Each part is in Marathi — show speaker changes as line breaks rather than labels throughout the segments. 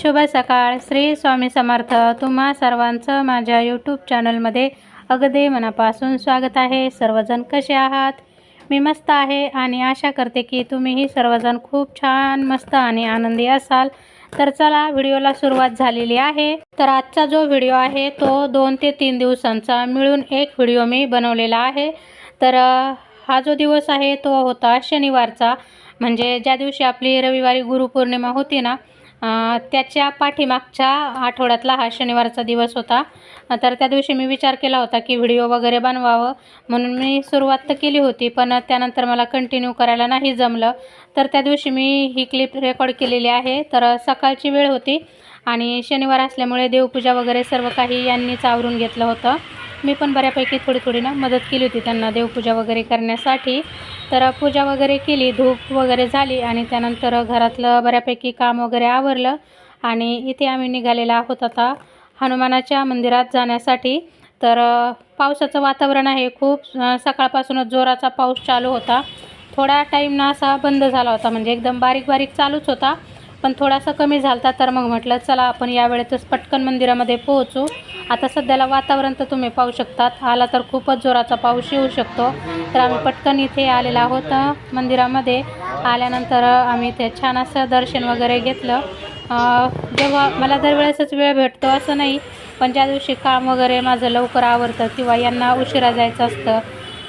शुभ सकाळ. श्री स्वामी समर्थ. तुम्हा सर्वांचं माझ्या यूट्यूब चॅनलमध्ये अगदी मनापासून स्वागत आहे. सर्वजण कसे आहात? मी मस्त आहे आणि आशा करते की तुम्हीही सर्वजण खूप छान मस्त आणि आनंदी असाल. तर चला व्हिडिओला सुरुवात झालेली आहे. तर आजचा जो व्हिडिओ आहे तो दोन ते तीन दिवसांचा मिळून एक व्हिडिओ मी बनवलेला आहे. तर हा जो दिवस आहे तो होता शनिवारचा. म्हणजे ज्या दिवशी आपली रविवारी गुरुपौर्णिमा होती ना त्याच्या पाठीमागच्या आठवड्यातला हा शनिवारचा दिवस होता. तर त्या दिवशी मी विचार केला होता की व्हिडिओ वगैरे बनवावं म्हणून मी सुरुवात तर केली होती पण त्यानंतर मला कंटिन्यू करायला नाही जमलं. तर त्या दिवशी मी ही क्लिप रेकॉर्ड केलेली आहे. तर सकाळची वेळ होती. आणि शनिवार असल्यामुळे देवपूजा वगैरे सर्व काही यांनीच आवरून घेतलं होतं. मी पण बऱ्यापैकी थोडी थोडी ना मदत केली होती त्यांना देवपूजा वगैरे करण्यासाठी. तर पूजा वगैरे केली धूप वगैरे झाली आणि त्यानंतर घरातलं बऱ्यापैकी काम वगैरे आवरलं. आणि इथे आम्ही निघालेला आहोत आता हनुमानाच्या मंदिरात जाण्यासाठी. तर पावसाचं वातावरण आहे खूप. सकाळपासूनच जोराचा पाऊस चालू होता. थोडा टाईम ना असा बंद झाला होता. म्हणजे एकदम बारीक बारीक चालूच होता. पण थोडासा कमी झालता तर मग म्हटलं चला आपण यावेळेतच पटकन मंदिरामध्ये पोहोचू. आता सध्याला वातावरण तर तुम्ही पाहू शकतात. आला तर खूपच जोराचा पाऊस येऊ शकतो. तर आम्ही पटकन इथे आलेलो आहोत मंदिरामध्ये. आल्यानंतर आम्ही ते छान असं दर्शन वगैरे घेतलं. जेव्हा मला दरवेळेसच वेळ भेटतो असं नाही पण ज्या दिवशी काम वगैरे माझं लवकर आवरतं किंवा यांना उशिरा जायचं असतं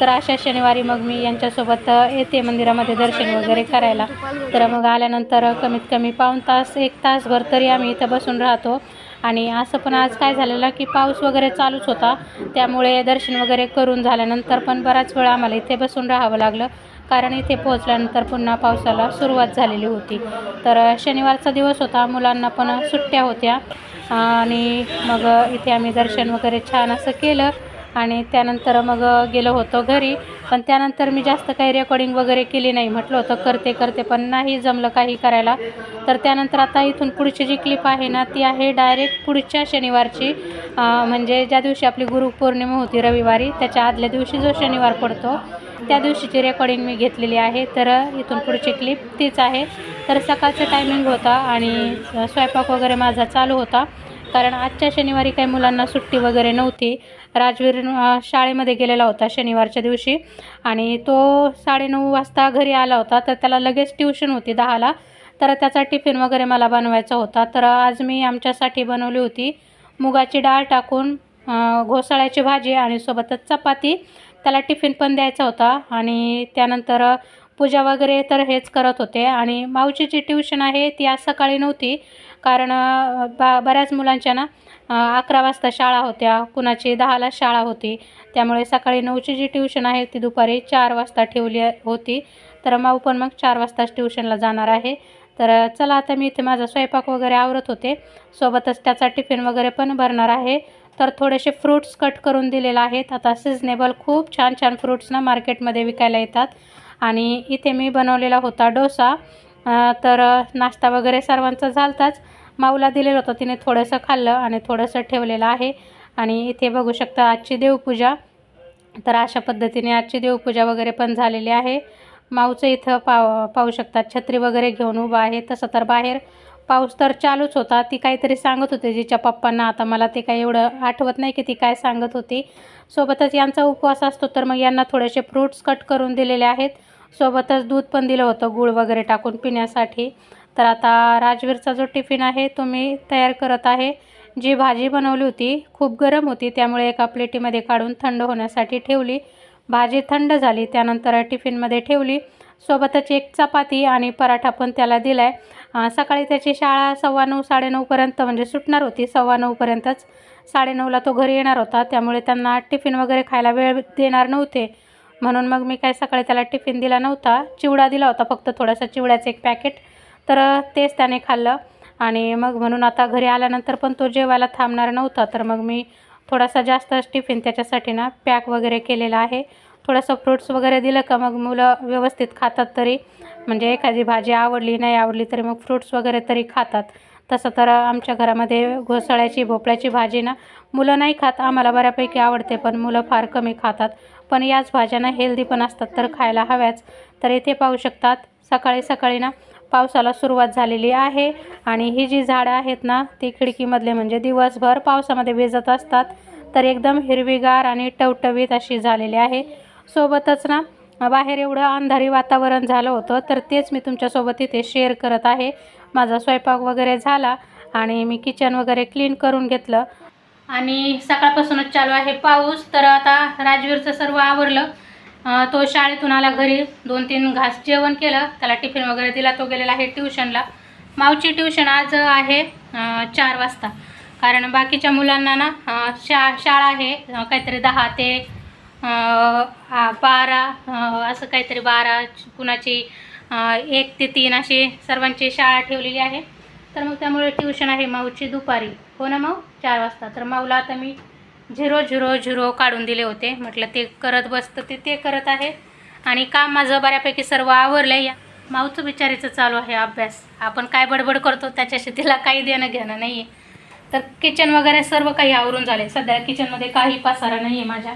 तर अशा शनिवारी मग मी यांच्यासोबत येते मंदिरामध्ये दर्शन वगैरे करायला. तर मग आल्यानंतर कमीत कमी पाऊण तास एक तासभर तरी आम्ही इथं बसून राहतो. आणि असं पण आज काय झालेलं की पाऊस वगैरे चालूच होता. त्यामुळे दर्शन वगैरे करून झाल्यानंतर पण बराच वेळ आम्हाला इथे बसून राहावं लागलं. कारण इथे पोहोचल्यानंतर पुन्हा पावसाला सुरुवात झालेली होती. तर शनिवारचा दिवस होता. मुलांना पण सुट्ट्या होत्या. आणि मग इथे आम्ही दर्शन वगैरे छान असं केलं. आणि त्यानंतर मग गेलो होतो घरी. पण त्यानंतर मी जास्त काही रेकॉर्डिंग वगैरे केली नाही. म्हटलं होतं करते करते पण नाही जमलं काही करायला. तर त्यानंतर आता इथून पुढची जी क्लिप आहे ना ती आहे डायरेक्ट पुढच्या शनिवारची. म्हणजे ज्या दिवशी आपली गुरुपौर्णिमा होती रविवारी त्याच्या आदल्या दिवशी जो शनिवार पडतो त्या दिवशीची रेकॉर्डिंग मी घेतलेली आहे. तर इथून पुढची क्लिप तीच आहे. तर सकाळचं टायमिंग होता आणि स्वयंपाक वगैरे माझा चालू होता. कारण आजच्या शनिवारी काही मुलांना सुट्टी वगैरे नव्हती. राजवीर शाळेमध्ये गेलेला होता शनिवारच्या दिवशी. आणि तो साडेनऊ वाजता घरी आला होता तर त्याला लगेच ट्युशन होती दहाला. तर त्याचा टिफिन वगैरे मला बनवायचा होता. तर आज मी आमच्यासाठी बनवली होती मुगाची डाळ टाकून घोसाळ्याची भाजी आणि सोबतच चपाती. त्याला टिफिन पण द्यायचा होता आणि त्यानंतर पूजा वगैरे तर हेच करत होते. आणि मावची जी ट्युशन आहे ती आज सकाळी नव्हती. कारण बा बऱ्याच मुलांच्या ना अकरा वाजता शाळा होत्या. कुणाची दहाला शाळा होती. त्यामुळे सकाळी नऊची जी ट्युशन आहे ती दुपारी चार वाजता ठेवली होती. तर माऊ पण मग चार वाजताच ट्युशनला जाणार आहे. तर चला आता मी इथे माझा स्वयंपाक वगैरे आवरत होते. सोबतच त्याचा टिफिन वगैरे पण भरणार आहे. तर थोडेसे फ्रूट्स कट करून दिलेले आहेत. आता सिजनेबल खूप छान छान फ्रूट्स ना मार्केटमध्ये विकायला येतात. आणि इथे मी बनवलेला होता डोसा. तर नाश्ता वगैरे सर्वांचा झालताच. माऊला दिलेलं होतं तिने थोडंसं खाल्लं आणि थोडंसं ठेवलेलं आहे. आणि इथे बघू शकता आजची देवपूजा. तर अशा पद्धतीने आजची देवपूजा वगैरे पण झालेली आहे. माऊचं इथं पाव पाहू शकतात छत्री वगैरे घेऊन उभा आहे तसं तर बाहेर. पाऊस तर चालूच होता. ती काहीतरी सांगत होती जिच्या पप्पांना. आता मला ते काही एवढं आठवत नाही की ती काय सांगत होती. सोबतच यांचा उपवास असतो तर मग यांना थोडेसे फ्रूट्स कट करून दिलेले आहेत. सोबतच दूध पण दिलं होतं गूळ वगैरे टाकून पिण्यासाठी. तर आता राजवीरचा जो टिफिन आहे तो मी तयार करत आहे. जी भाजी बनवली होती खूप गरम होती. त्यामुळे एका प्लेटीमध्ये काढून थंड होण्यासाठी ठेवली. भाजी थंड झाली त्यानंतर टिफिनमध्ये ठेवली. सोबतच एक चपाती आणि पराठा पण त्याला दिला आहे सकाळी त्याची शाळा सव्वा नऊ साडेनऊपर्यंत म्हणजे सुटणार होती. सव्वा नऊपर्यंतच साडेनऊला तो घरी येणार होता. त्यामुळे त्यांना टिफिन वगैरे खायला वेळ देणार नव्हते. म्हणून मग मी काय सकाळी त्याला टिफिन दिला नव्हता. चिवडा दिला होता फक्त थोडासा. चिवड्याचं एक पॅकेट. तर तेच त्याने खाल्लं. आणि मग म्हणून आता घरी आल्यानंतर पण तो जेवायला थांबणार नव्हता. तर मग मी थोडासा जास्तच टिफिन त्याच्यासाठी ना पॅक वगैरे केलेला आहे. थोडंसं फ्रूट्स वगैरे दिलं का मग मुलं व्यवस्थित खातात तरी. म्हणजे एखादी भाजी आवडली नाही आवडली तरी मग फ्रूट्स वगैरे तरी खातात. तसं तर आमच्या घरामध्ये घोसाळ्याची भोपळ्याची भाजी ना मुलं नाही खात आम्हाला बऱ्यापैकी आवडते पण मुलं फार कमी खातात. पण याच भाज्यांना हेल्दी पण असतात तर खायला हव्याच. तर इथे पाहू शकतात सकाळी सकाळी ना पावसाला सुरुवात झालेली आहे. आणि ही जी झाडं आहेत ना ती खिडकीमधले म्हणजे दिवसभर पावसामध्ये भिजत असतात. तर एकदम हिरवीगार आणि टवटवीत अशी झालेली आहे. सोबतच ना बाहेर एवढं अंधारी वातावरण झालं होतं तर तेच मी तुमच्यासोबत इथे शेअर करत आहे. माझा स्वयंपाक वगैरे झाला आणि मी किचन वगैरे क्लीन करून घेतलं. आणि सकाळपासूनच चालू आहे पाऊस तर आता राजवीरचं सर्व आवरलं. तो शाळेतून आला घरी दोन तीन घास जेवण केलं त्याला टिफिन वगैरे दिला तो गेलेला आहे ट्युशनला मावची ट्युशन आज आहे चार वाजता. कारण बाकीच्या मुलांना ना शा शाळा आहे काहीतरी दहा ते बारा असं काहीतरी बारा कुणाची एक ते तीन अशी सर्वांची शाळा ठेवलेली आहे. तर मग त्यामुळे ट्युशन आहे माऊची दुपारी. हो ना माऊ? चार वाजता. तर माऊला आता मी झिरो झिरो झिरो काढून दिले होते. म्हटलं ते करत बसतं ते ते करत आहे. आणि काम माझं बऱ्यापैकी सर्व आवरलं आहे. या माऊचं बिचारीचं चालू आहे अभ्यास. आपण काय बडबड करतो त्याच्याशी तिला काही देणं घेणं नाही आहे तर किचन वगैरे सर्व काही आवरून झाले. सध्या किचनमध्ये काही पसारा नाही आहे माझ्या.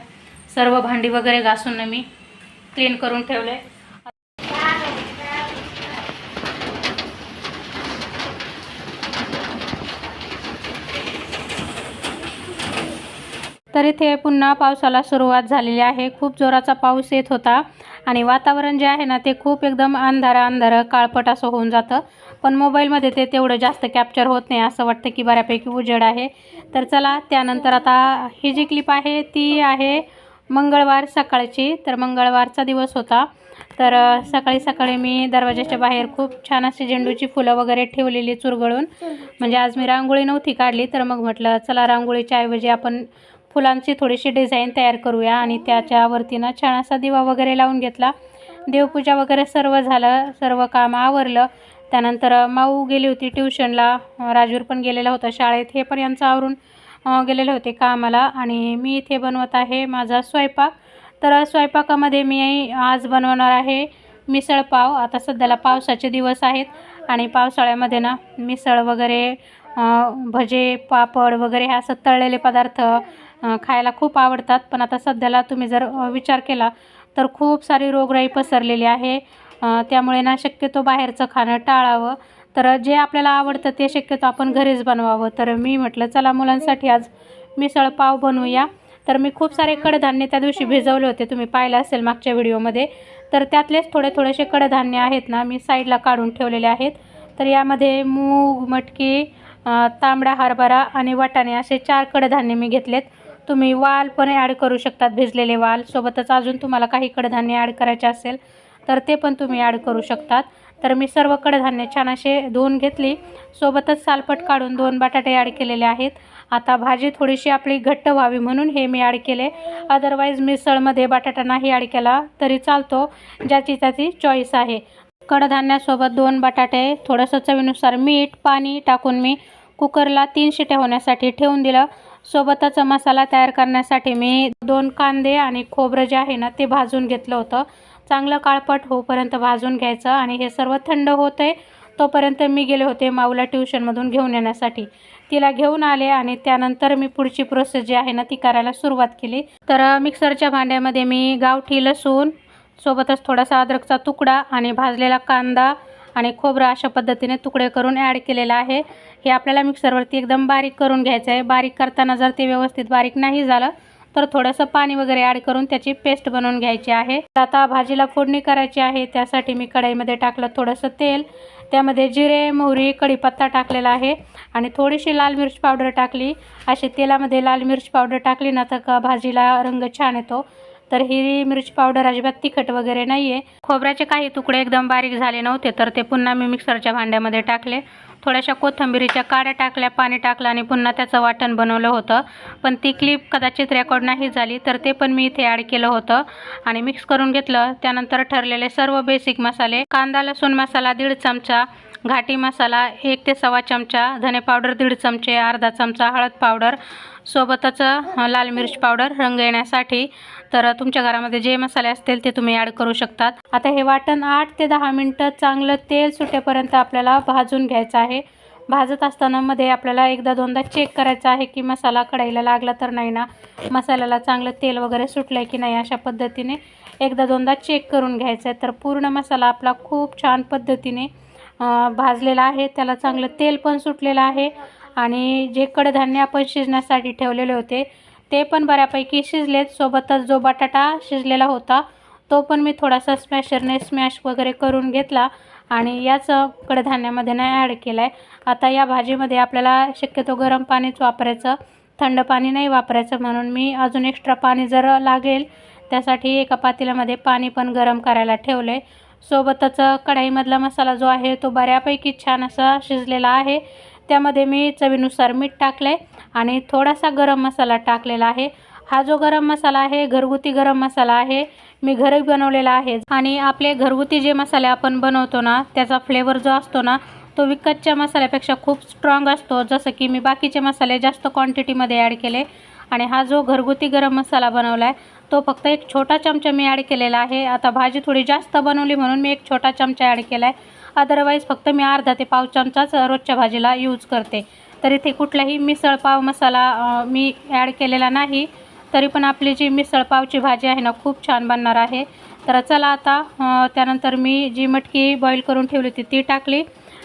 सर्व भांडी वगैरे घासून मी क्लीन करून ठेवले. तर इथे पुन्हा पावसाला सुरुवात झालेली आहे. खूप जोराचा पाऊस येत होता आणि वातावरण जे आहे ना ते खूप एकदम अंधार अंधारं काळपट असं होऊन जातं. पण मोबाईलमध्ये ते तेवढं जास्त कॅप्चर होत नाही असं वाटतं की बऱ्यापैकी उजेड आहे. तर चला त्यानंतर आता ही जी क्लिप आहे ती आहे मंगळवार सकाळची तर मंगळवारचा दिवस होता. तर सकाळी सकाळी मी दरवाजाच्या बाहेर खूप छान अशी झेंडूची फुलं वगैरे ठेवलेली चुरगळून. म्हणजे आज मी रांगोळी नव्हती काढली तर मग म्हटलं चला रांगोळीच्या ऐवजी आपण फुलांची थोडीशी डिझाईन तयार करूया. आणि त्याच्यावरती ना छान असा दिवा वगैरे लावून घेतला. देवपूजा वगैरे सर्व झालं सर्व काम आवरलं. त्यानंतर माऊ गेली होती ट्युशनला. राजूर पण गेलेला होता शाळेत. हे पण यांचं आवरून गेलेले होते कामाला आणि मी इथे बनवत आहे माझा स्वयंपाक. तर स्वयंपाकामध्ये मी आज बनवणार आहे मिसळपाव आता सध्याला पावसाचे दिवस आहेत आणि पावसाळ्यामध्ये ना मिसळ वगैरे भजे पापड वगैरे हे असं तळलेले पदार्थ खायला खूप आवडतात. पण आता सध्याला तुम्ही जर विचार केला तर खूप सारी रोगराई पसरलेली आहे. त्यामुळे ना शक्यतो बाहेरचं खाणं टाळावं. तर जे आपल्याला आवडतं ते शक्यतो आपण घरीच बनवावं. तर मी म्हटलं चला मुलांसाठी आज मिसळ पाव बनवूया. तर मी खूप सारे कडधान्य त्या दिवशी भिजवले होते. तुम्ही पाहिलं असेल मागच्या व्हिडिओमध्ये. तर त्यातलेच थोडे थोडेसे कडधान्य आहेत ना मी साईडला काढून ठेवलेले आहेत. तर यामध्ये मूग मटकी तांबडा हरभरा आणि वाटाणे असे चार कडधान्य मी घेतलेत. तुम्ही वाल पण ॲड करू शकतात भिजलेले वाल. सोबतच अजून तुम्हाला काही कडधान्य ॲड करायचे असेल तर ते पण तुम्ही ॲड करू शकतात. तर मी सर्व कडधान्य छान असे धुवून घेतली. सोबतच सालपट काढून दोन बटाटे ॲड केलेले आहेत. आता भाजी थोडीशी आपली घट्ट व्हावी म्हणून हे मी ॲड केले. अदरवाईज मिसळमध्ये बटाटा नाही ॲड केला तरी चालतो. ज्याची त्याची चॉईस आहे. कडधान्यासोबत दोन बटाटे थोडंसं चवीनुसार मीठ पाणी टाकून मी कुकरला तीन शिट्या होण्यासाठी ठेवून दिलं. सोबतच मसाला तयार करण्यासाठी मी दोन कांदे आणि खोबरं जे आहे ना ते भाजून घेतलं होतं. चांगलं काळपट होईपर्यंत भाजून घ्यायचं आणि हे सर्व थंड होते तोपर्यंत मी गेले होते माऊला ट्युशनमधून घेऊन येण्यासाठी. तिला घेऊन आले आणि त्यानंतर मी पुढची प्रोसेस जी आहे ना ती करायला सुरुवात केली. तर मिक्सरच्या भांड्यामध्ये मी गावठी लसूण सोबतच थोडासा अद्रकचा तुकडा आणि भाजलेला कांदा आणि खोबरं अशा पद्धतीने तुकडे करून ॲड केलेलं आहे. हे आपल्याला मिक्सरवरती एकदम बारीक करून घ्यायचं आहे बारीक करताना जर ते व्यवस्थित बारीक नाही झालं तर थोडंसं पाणी वगैरे ॲड करून त्याची पेस्ट बनवून घ्यायची आहे. आता भाजीला फोडणी करायची आहे. त्यासाठी मी कढईमध्ये टाकलं थोडंसं तेल. त्यामध्ये जिरे मोहरी कढीपत्ता टाकलेला आहे. आणि थोडीशी लाल मिरच पावडर टाकली. अशी तेलामध्ये लाल मिरच पावडर टाकली ना तर का भाजीला रंग छान येतो. तर हिरवी मिरची पावडर अजिबात तिखट वगैरे नाही आहे खोबऱ्याचे काही तुकडे एकदम बारीक झाले नव्हते तर ते पुन्हा मी मिक्सरच्या भांड्यामध्ये टाकले. थोड्याशा कोथंबिरीच्या काड्या टाकल्या पाणी टाकलं आणि पुन्हा त्याचं वाटण बनवलं होतं. पण ती क्लिप कदाचित रेकॉर्ड नाही झाली तर ते पण मी इथे ॲड केलं होतं आणि मिक्स करून घेतलं. त्यानंतर ठरलेले सर्व बेसिक मसाले कांदा लसूण मसाला दीड चमचा घाटी मसाला एक ते सव्वा चमचा धने पावडर दीड चमचे अर्धा चमचा हळद पावडर सोबतच लाल मिरच पावडर रंग येण्यासाठी. तर तुमच्या घरामध्ये जे मसाले असतील ते तुम्ही ॲड करू शकतात. आता हे वाटण आठ ते दहा मिनटं चांगलं तेल सुटेपर्यंत आपल्याला भाजून घ्यायचं आहे. भाजत असताना मध्ये आपल्याला एकदा दोनदा चेक करायचं आहे की मसाला कढईला लागला तर नाही ना? मसाल्याला चांगलं तेल वगैरे सुटलं आहे की नाही अशा पद्धतीने एकदा दोनदा चेक करून घ्यायचं आहे तर पूर्ण मसाला आपला खूप छान पद्धतीने भाजलेला आहे. त्याला चांगलं तेल पण सुटलेलं आहे. आणि जे कडधान्य आपण शिजण्यासाठी ठेवलेले होते ते पण बऱ्यापैकी शिजलेत. सोबतच जो बटाटा शिजलेला होता तो पण मी थोडासा स्मॅशरने स्मॅश वगैरे करून घेतला आणि याच कडधान्यामध्ये नाही ॲड केला आहे आता या भाजीमध्ये आपल्याला शक्यतो गरम पाणीच वापरायचं थंड पाणी नाही वापरायचं म्हणून मी अजून एक्स्ट्रा पाणी जर लागेल त्यासाठी एका पातेल्यामध्ये पाणी पण गरम करायला ठेवलं आहे सोबतच कढाईमधला मसाला जो आहे तो बऱ्यापैकी छान असा शिजलेला आहे. त्यामध्ये मी चवीनुसार मीठ टाकलं आहे आणि थोडासा गरम मसाला टाकलेला आहे. हा जो गरम मसाला आहे घरगुती गरम मसाला आहे मी घरी बनवलेला आहे. आणि आपले घरगुती जे मसाले आपण बनवतो ना त्याचा फ्लेवर जो असतो ना तो विकतच्या मसाल्यापेक्षा खूप स्ट्रॉंग असतो. जसं की मी बाकीचे मसाले जास्त क्वांटिटीमध्ये ॲड केले. आणि हा जो घरगुती गरम मसाला बनवला आहे तो फक्त एक छोटा चमचा मी ॲड केलेला आहे. आता भाजी थोडी जास्त बनवली म्हणून मी एक छोटा चमचा ॲड केला आहे अदरवाईज फक्त मी अर्धा ते पाव चमचाच रोजच्या भाजीला यूज करते. तर इथे कुठलाही मिसळपाव मसाला मी ॲड केलेला नाही. तरी पण आपली जी मिसळपावची भाजी आहे ना खूप छान बनणार आहे. तर चला आता त्यानंतर मी जी मटकी बॉईल करून ठेवली होती ती टाकली.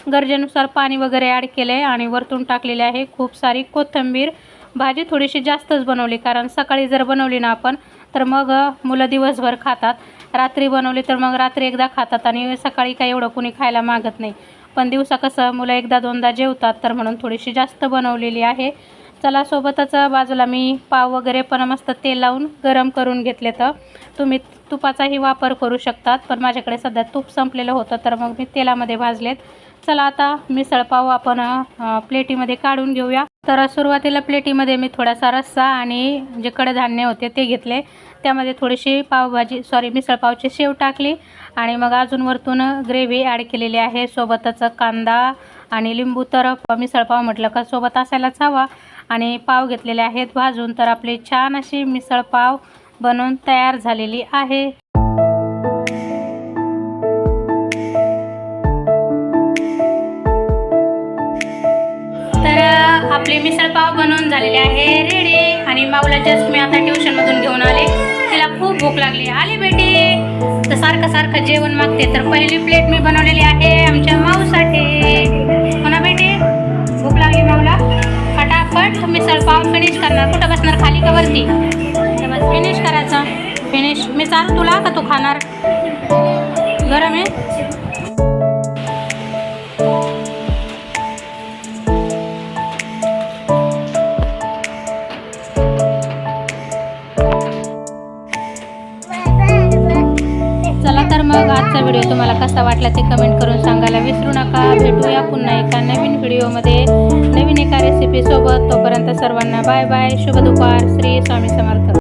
गरजेनुसार पाणी वगैरे ॲड केले आहे आणि वरतून टाकलेले आहे खूप सारी कोथिंबीर. भाजी थोडीशी जास्तच बनवली कारण सकाळी जर बनवली ना आपण तर मग मुलं दिवसभर खातात. रात्री बनवली तर मग रात्री एकदा खातात आणि सकाळी काही एवढं कुणी खायला मागत नाही. पण दिवसा कसं मुलं एकदा दोनदा जेवतात तर म्हणून थोडीशी जास्त बनवलेली आहे. चला सोबतच बाजूला मी पाव वगैरे पण मस्त तेल लावून गरम करून घेतले तर तुम्ही तुपाचाही वापर करू शकतात पण माझ्याकडे सध्या तूप संपलेलं होतं तर मग मी तेलामध्ये भाजलेत. चला आता मिसळपाव आपण प्लेटीमध्ये काढून घेऊया. तर सुरुवातीला प्लेटीमध्ये मी थोडासा रस्सा आणि जे कडधान्य होते ते घेतले. त्यामध्ये थोडीशी पावभाजी सॉरी मिसळपावची शेव टाकली आणि मग अजून वरतून ग्रेव्ही ॲड केलेली आहे. सोबतच कांदा आणि लिंबू तर मिसळपाव म्हटलं का सोबत असायलाच हवा. आणि पाव घेतलेले आहेत भाजून. तर आपली छान अशी मिसळपाव बनवून तयार झालेली आहे. आपली मिसळपाव बनवून झालेली आहे. रेडी आणि माऊला जस्ट मी आता ट्युशनमधून घेऊन आले. तिला खूप भूक लागली. आली बेटी. तर सारखं सारखं जेवण मागते. तर पहिली प्लेट मी बनवलेली आहे आमच्या माऊसाठी. हो ना बेटी? भूक लागली माऊला फटाफट मिसळपाव फिनिश करणार. कुठं बसणार? खाली का वरती? फिनिश करायचं. फिनिश मी चालू तुला का तू खाणार? गरम आहे? व्हिडिओ तुम्हाला कसा वाटला ते कमेंट करून सांगायला विसरू नका. भेटूया पुन्हा एका नवीन व्हिडिओमध्ये. नवीन एका रेसिपी सोबत. तोपर्यंत सर्वांना बाय बाय शुभ दुपार. श्री स्वामी समर्थ.